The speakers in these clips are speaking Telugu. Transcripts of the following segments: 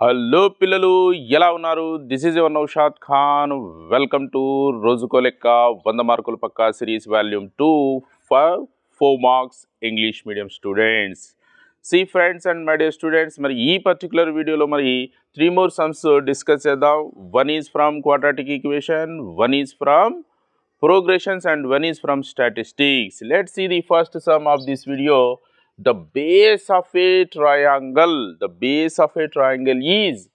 హలో పిల్లలు ఎలా ఉన్నారు? This is your Naushad Khan welcome to రోజుకో లెక్క వంద మార్కుల పక్క series volume two for four marks English medium students see friends and my dear students మరి ఈ పర్టికులర్ వీడియోలో మరి త్రీ మోర్ సమ్స్ డిస్కస్ చేద్దాం. One is from quadratic equation one is from progressions and one is from statistics. Let's see the first sum of this video. The base of a triangle, the base of a triangle is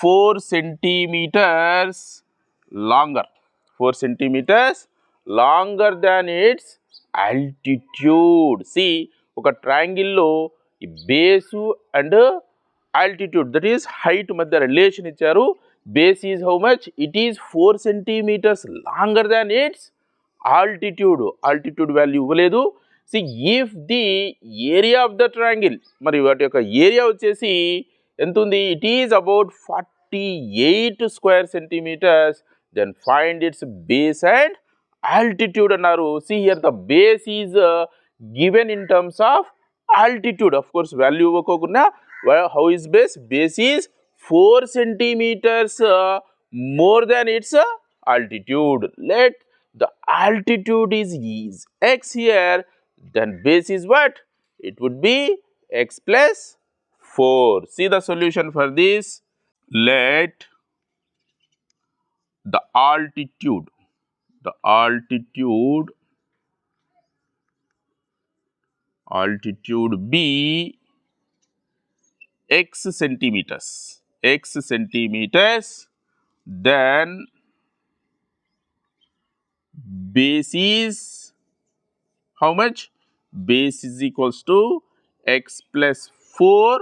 4 centimeters longer. 4 centimeters longer than its altitude. See, ఒక ట్రయాంగిల్లో ఈ base and altitude that is height మధ్య రిలేషన్ ఇచ్చారు Base is how much it is four centimetres longer than its altitude altitude value ఇవ్వలేదు. See if the area of the triangle మరి వాటి యొక్క ఏరియా వచ్చేసి ఎంత ఉంది it is about forty eight square centimetres then find its base and altitude అన్నారు see here the base is given in terms of altitude of course value ఇవ్వకోకుండా how is base base is 4 centimeters uh, more than its uh, altitude. Let the altitude is is x here, then base is what? It would be x plus 4. See the solution for this. Let the altitude, the altitude, altitude be x centimeters x centimeters then base is how much? Base is equals to x plus 4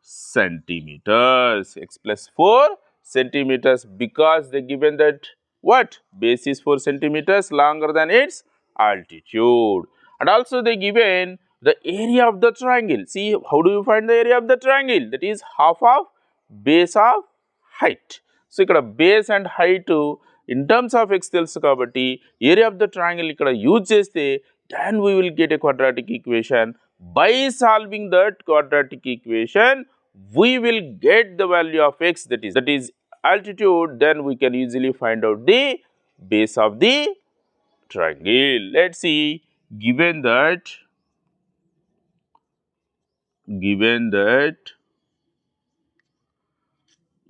centimeters. x plus 4 centimeters because they given that what? Base is 4 centimeters longer than its altitude. And also they given the area of the triangle. See how do you find the area of the triangle? That is half of base of height. So ఇక్కడ base and height in terms of x తెలుసు కాబట్టి ఏరియా ఆఫ్ ద ట్రయాంగిల్ ఇక్కడ యూజ్ చేస్తే then we will get a quadratic equation by solving that quadratic equation we will get the value of x that is that is altitude then we can easily find out the base of the triangle. Let's see. Given that given that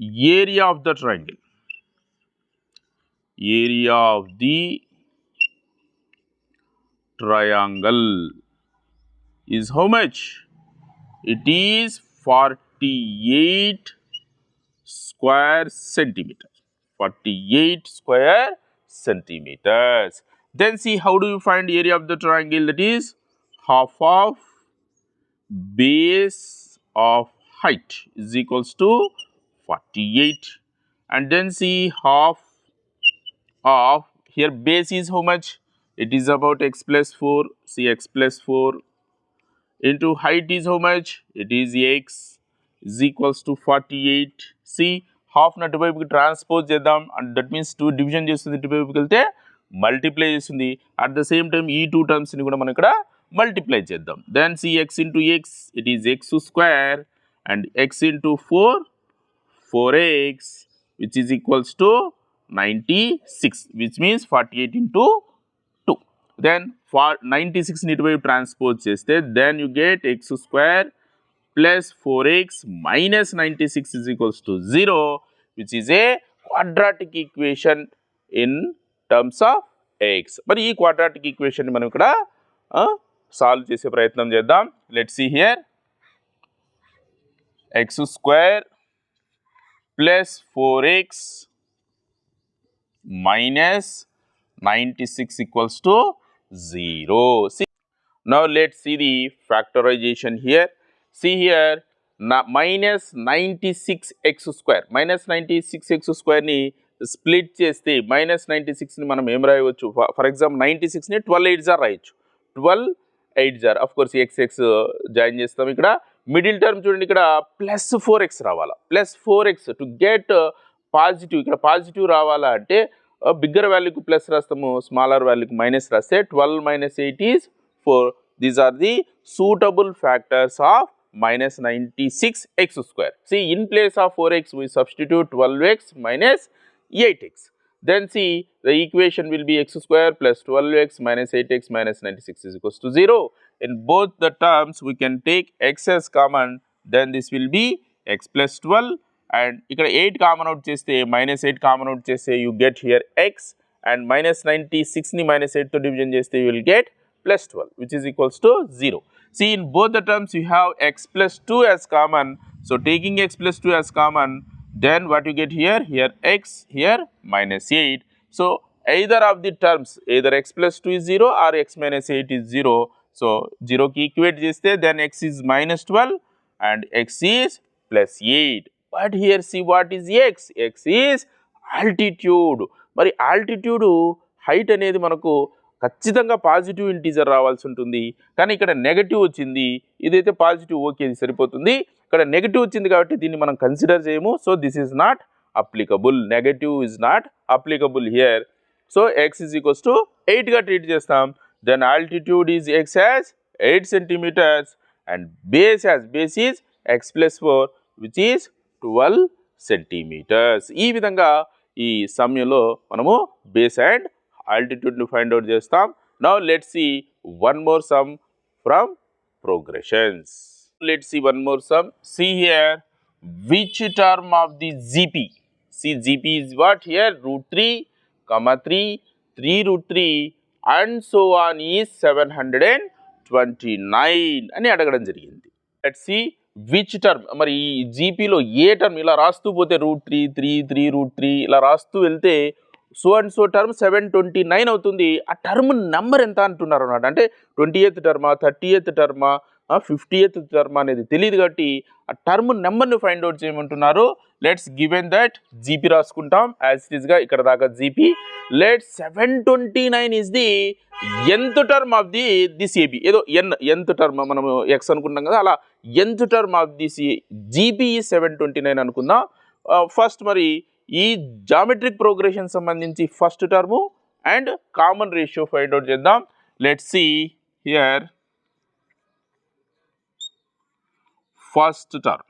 area of the triangle. Area of the triangle is how much? It is 48 square centimeter. 48 square centimeters. Then see how do you find area of the triangle? That is half of base of height is equals to 48 and then see half of here base is how much? It is about x plus 4 see x plus 4 into height is how much? It is x is equals to 48 see half అటువైపుకి transpose చేద్దాం. And that means two division చేస్తుంది ఇటువైపుకి వెళ్తే మల్టిప్లై చేస్తుంది. అట్ ద సేమ్ టైం ఈ టూ టర్మ్స్ని కూడా మనం ఇక్కడ మల్టిప్లై చేద్దాం. Then see x into x it is x square and x into four 4x which is equals to 96 which means 48 into 2 then for 96 need to transpose చేస్తే then you get x square plus 4x minus 96 is equals to 0 which is a quadratic equation in terms of x మరి ఈ క్వాడ్రాటిక్ ఈక్వేషన్ మనం ఇక్కడ సాల్వ్ చేసే ప్రయత్నం చేద్దాం let see here x square plus 4x minus 96 equals to 0. See, now let's see the factorization here. See here, na minus 96x square, minus 96x square ని స్ప్లిట్ చేస్తే మైనస్ నైంటీ సిక్స్ని మనం ఏం రాయవచ్చు ఫర్ ఎగ్జాంపుల్ నైంటీ సిక్స్ని ట్వెల్వ్ ఎయిట్ జార్ రాయొచ్చు twelve eight jar of course x x join చేస్తాం ఇక్కడ మిడిల్ టర్మ్ చూడండి ఇక్కడ ప్లస్ ఫోర్ ఎక్స్ రావాలా plus four x to get positive ఇక్కడ పాజిటివ్ రావాలా అంటే బిగ్గర్ వాల్యూకి ప్లస్ రాస్తాము స్మాలర్ వాల్యూకి మైనస్ రాస్తే twelve minus eight is four these are the suitable factors of minus 96 x square. See, in place of 4x, we substitute 12x minus 8x. Then see, the equation will be x square plus 12x minus 8x minus 96 is equals to 0. In both the terms, we can take x as common, then this will be x plus 12 and ఇక్కడ 8 కామన్ అవుట్ చేస్తే మైనస్ ఎయిట్ కామన్ అవుట్ చేస్తే you get here x and minus ninety సిక్స్ని minus ఎయిట్తో division చేస్తే you will get plus 12 which is equals to 0. See in both the terms you have x plus 2 as common. So taking x plus 2 as common then what you get here? Here x here minus 8. So either of the terms either x plus 2 is 0 or x minus 8 is 0. So 0 ki చేస్తే then x is minus twelve and x is plus eight but here see what is x? x is altitude మరి ఆల్టిట్యూడ్ హైట్ అనేది మనకు ఖచ్చితంగా పాజిటివ్ ఇంటీజర్ రావాల్సి ఉంటుంది. కానీ ఇక్కడ నెగటివ్ వచ్చింది. ఇదైతే పాజిటివ్ ఓకే ఇది సరిపోతుంది. ఇక్కడ నెగటివ్ వచ్చింది కాబట్టి దీన్ని మనం కన్సిడర్ చేయము. So this is not applicable negative is not applicable here so x is equals to ఎయిట్గా treat చేస్తాం. Then altitude is x as eight centimetres and base as base is x plus four which is twelve centimetres ఈ విధంగా ఈ సమయంలో మనము బేస్ అండ్ ఆల్టిట్యూడ్ని ఫైండ్ అవుట్ చేస్తాం. Now let see one more sum from progressions let see one more sum see here which term of the GP see GP is what here root three comma three three root three and so on ఈ seven hundred and twenty nine అని అడగడం జరిగింది. లెట్ సి విచ్ టర్మ్ మరి ఈ జీపీలో ఏ టర్మ్ ఇలా రాస్తూ పోతే root three three three root three ఇలా రాస్తూ వెళ్తే so and so term seven twenty nine అవుతుంది. ఆ టర్మ్ నెంబర్ ఎంత అంటున్నారు అన్నమాట అంటే ట్వంటీ ఎయిత్ టర్మా థర్టీ ఎయిత్ టర్మా ఫిఫ్టీ ఎయిత్ టర్మ్ అనేది తెలియదు కాబట్టి ఆ టర్మ్ నెంబర్ని ఫైండ్ అవుట్ చేయమంటున్నారు. లెట్స్ గివెన్ దట్ జీపీ రాసుకుంటాం. యాజ్ ఇట్ ఈస్గా ఇక్కడ దాకా GP let seven twenty nine is the ఎంత term of the this AB ఏదో ఎన్ ఎంత టర్మ్ మనం ఎక్స్ అనుకుంటాం కదా అలా ఎంత term of this GP seven twenty nine అనుకుందాం. ఫస్ట్ మరి ఈ జామెట్రిక్ ప్రోగ్రెషన్ సంబంధించి first term and common ratio find out చేద్దాం. Let see here First term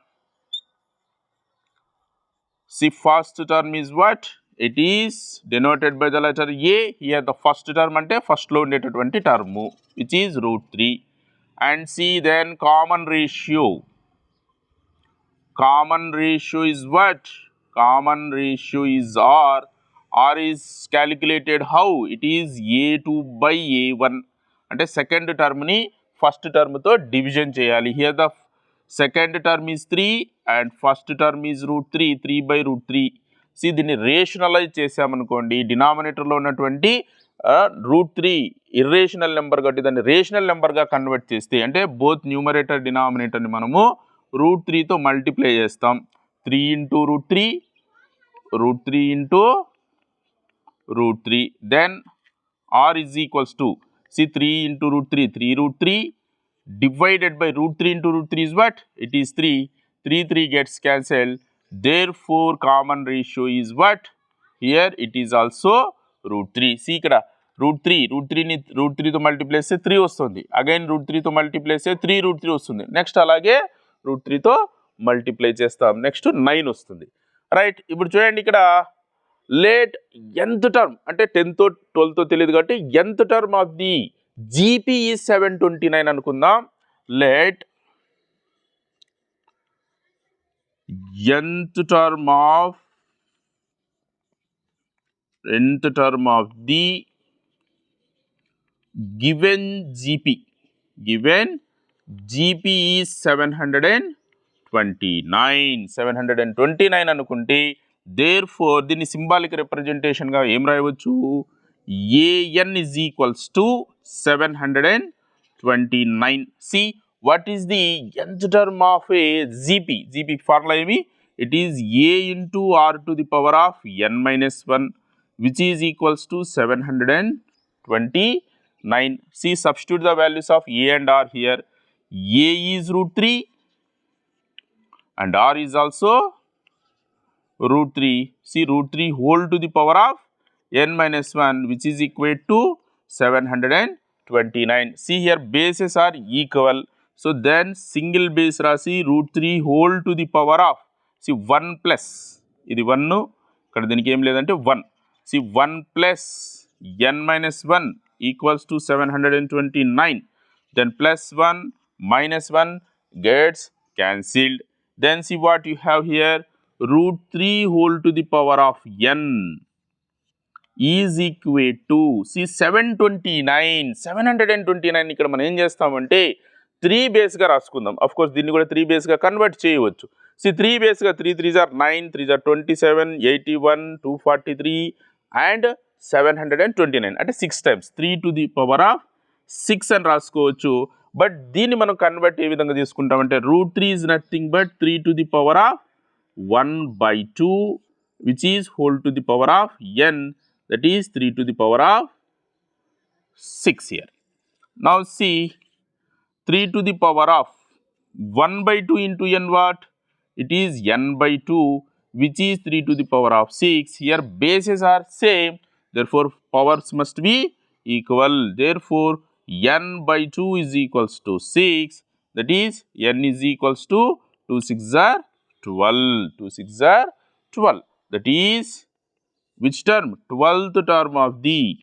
C first term is what it is denoted by the letter A here the first term అంటే ఫస్ట్లో ఉండేటటువంటి term which is root three and C then common ratio common ratio is what common ratio is R. R is calculated how? It is A2 by A1. అంటే సెకండ్ టర్మ్ని ఫస్ట్ టర్మ్తో డివిజన్ చేయాలి here the second term is three and first term is root three three by root three. See దీన్ని రేషనలైజ్ చేసామనుకోండి డినామినేటర్లో ఉన్నటువంటి రూట్ త్రీ ఇర్రేషనల్ నెంబర్ కాబట్టి దాన్ని రేషనల్ నెంబర్గా కన్వర్ట్ చేస్తే అంటే బోత్ న్యూమరేటర్ డినామినేటర్ని మనము రూట్ త్రీతో మల్టిప్లై చేస్తాం. Three into root three root three into root three. Then r is equals to see three into root three three root three. Divided by root three into root three is what it is three three three gets cancel therefore common ratio is what here it is also root three see ఇక్కడ రూట్ త్రీ రూట్ త్రీని రూట్ త్రీతో మల్టిప్లై చేస్తే త్రీ వస్తుంది. అగైన్ రూట్ త్రీతో మల్టిప్లై చేస్తే త్రీ రూట్ త్రీ వస్తుంది. నెక్స్ట్ అలాగే రూట్ త్రీతో మల్టిప్లై చేస్తాం. నెక్స్ట్ నైన్ వస్తుంది. రైట్ ఇప్పుడు చూడండి ఇక్కడ లేట్ ఎంత టర్మ్ అంటే టెన్త్ ట్వెల్త్తో తెలియదు కాబట్టి ఎంత term of the GP seven twenty nine అనుకుందాం. లేట్ ఎంత term of nth term of the given GP given GP is seven hundred and twenty nine seven hundred and twenty nine అనుకుంటే దేర్ ఫోర్ దీన్ని సింబాలిక్ రిప్రజెంటేషన్గా ఏం రాయవచ్చు? AN is equals to 729. See what is the nth term of a GP? GP formula it is A into R to the power of N minus 1 which is equals to 729. See substitute the values of A and R here. A is root 3 and R is also root 3. See root 3 whole to the power of n minus 1 which is equal to 729. See here bases are equal. So then single base రాసి root 3 whole to the power of see 1 plus ఇది 1 ఇక్కడ దీనికి ఏం లేదంటే 1 see 1 plus n minus 1 equals to 729 then plus 1 minus 1 gets cancelled then see what you have here root 3 whole to the power of n is equate to see seven twenty nine seven hundred and twenty nine ఇక్కడ మనం ఏం చేస్తామంటే త్రీ బేస్గా రాసుకుందాం. అఫ్ కోర్స్ దీన్ని కూడా త్రీ బేస్గా కన్వర్ట్ చేయవచ్చు. See three బేస్గా three three are nine three are twenty seven eighty one two forty three and seven hundred and twenty nine. అంటే six times three to the power of six అని రాసుకోవచ్చు. బట్ దీన్ని మనం కన్వర్ట్ ఏ విధంగా తీసుకుంటామంటే root three is nothing but three to the power of one by two which is whole to the power of n that is 3 to the power of 6 here. Now see 3 to the power of 1 by 2 into n what? It is n by 2 which is 3 to the power of 6. Here bases are same therefore powers must be equal. Therefore n by 2 is equals to 6 that is n is equals to 2 6 are 12 2 6 are 12 that is which term 12th term of the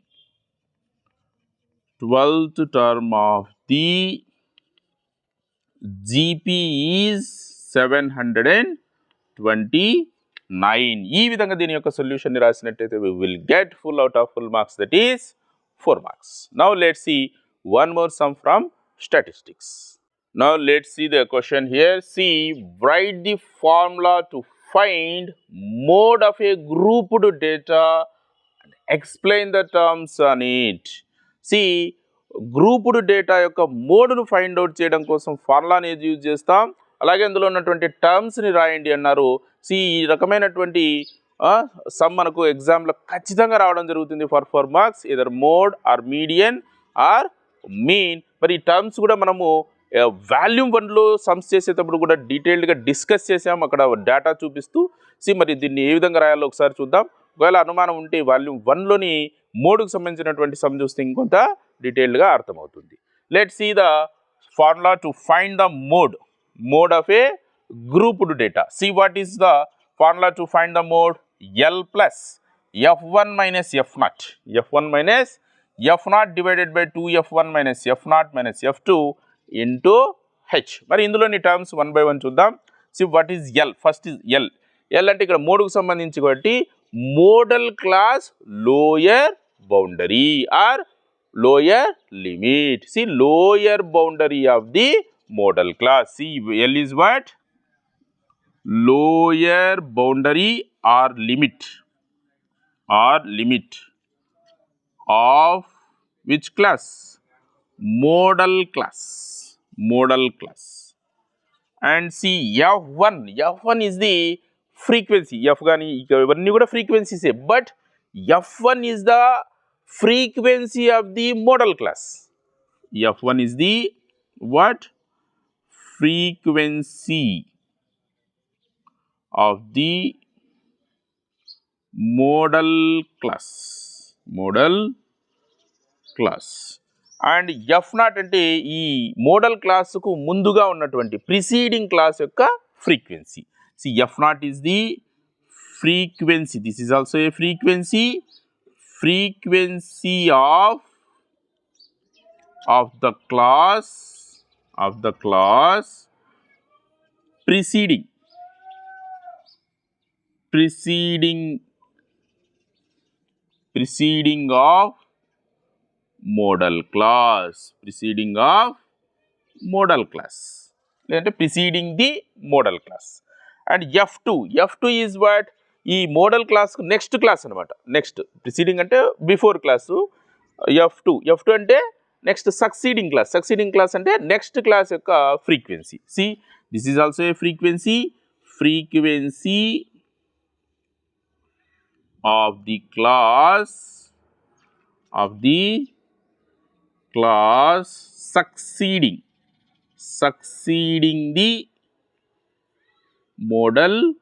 12th term of the gp is 729 ఈ విధంగా దీని యొక్క సొల్యూషన్ని రాసినట్టయితే we will get full out of full marks that is 4 marks now let's see one more sum from statistics now let's see the question here see write the formula to find mode of a grouped data and explain the terms on it. See, grouped data యొక్క మోడ్ను ఫైండ్ అవుట్ చేయడం కోసం ఫార్ములాని అనేది యూజ్ చేస్తాం. అలాగే అందులో ఉన్నటువంటి టర్మ్స్ని రాయండి అన్నారు. సి ఈ రకమైనటువంటి సమ్ మనకు ఎగ్జామ్లో ఖచ్చితంగా రావడం జరుగుతుంది for four marks either mode or median or mean మరి ఈ టర్మ్స్ కూడా మనము వాల్యూమ్ వన్లో సమ్స్ చేసేటప్పుడు కూడా డీటెయిల్డ్గా డిస్కస్ చేసాం అక్కడ డేటా చూపిస్తూ సి మరి దీన్ని ఏ విధంగా రాయాలో ఒకసారి చూద్దాం. ఒకవేళ అనుమానం ఉంటే వాల్యూమ్ వన్లోని మోడ్కు సంబంధించినటువంటి సమ్ చూస్తే ఇంకొంత డీటెయిల్డ్గా అర్థమవుతుంది. Let see the formula to find the mode. Mode of a grouped data. See what is the formula to find the mode? L plus F one minus F naught. F one minus F naught divided by two F one minus F naught minus F two into H మరి ఇందులోని టర్మ్స్ వన్ బై వన్ చూద్దాం. See what is L first is L L అంటే ఇక్కడ మోడ్కు సంబంధించి కాబట్టి modal class lower boundary or lower limit see lower boundary of the modal class see L is what lower boundary or limit or limit of which class modal class modal class. And see F1, F1 is the frequency, F one the frequency but F1 is the frequency of the modal class. F1 is the what? Frequency of the modal class, modal class. And F naught అంటే ఈ మోడల్ క్లాసుకు ముందుగా ఉన్నటువంటి ప్రిసీడింగ్ క్లాస్ యొక్క frequency see F naught is the frequency this is also a frequency frequency of of the class of the class preceding. Preceding preceding of modal class preceding of modal class. లేదంటే preceding the modal class. And F two F two is what? ఈ మోడల్ క్లాస్కు నెక్స్ట్ క్లాస్ అనమాట నెక్స్ట్ ప్రిసీడింగ్ అంటే before class F two. F two అంటే next succeeding class. Succeeding class అంటే నెక్స్ట్ క్లాస్ యొక్క frequency. See this is also a frequency frequency of the class of the class succeeding succeeding the modal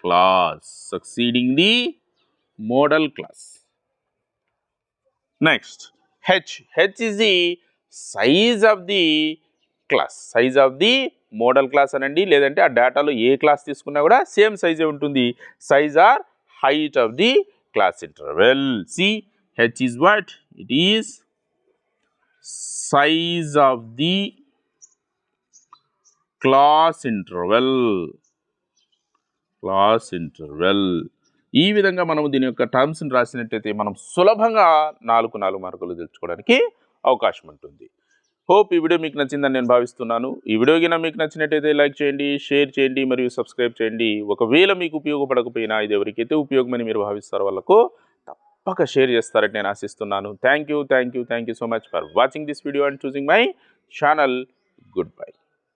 class succeeding the modal class next H H is the size of the class size of the modal class అనండి. లేదంటే ఆ డేటాలో ఏ క్లాస్ తీసుకున్నా కూడా సేమ్ సైజే ఉంటుంది. Size or height of the class interval see H is what it is size of the class interval class interval ఈ విధంగా మనం దీని యొక్క టర్మ్స్ని రాసినట్టయితే మనం సులభంగా నాలుగు నాలుగు మార్కులు తెచ్చుకోవడానికి అవకాశం ఉంటుంది. హోప్ ఈ వీడియో మీకు నచ్చిందని నేను భావిస్తున్నాను. ఈ వీడియో కింద మీకు నచ్చినట్టయితే లైక్ చేయండి షేర్ చేయండి మరియు సబ్స్క్రైబ్ చేయండి. ఒకవేళ మీకు ఉపయోగపడకపోయినా ఇది ఎవరికైతే ఉపయోగమని మీరు భావిస్తారో వాళ్ళకు తప్పక షేర్ చేస్తారని నేను ఆశిస్తున్నాను. Thank you thank you thank you so much for watching this video and choosing my channel. Good bye.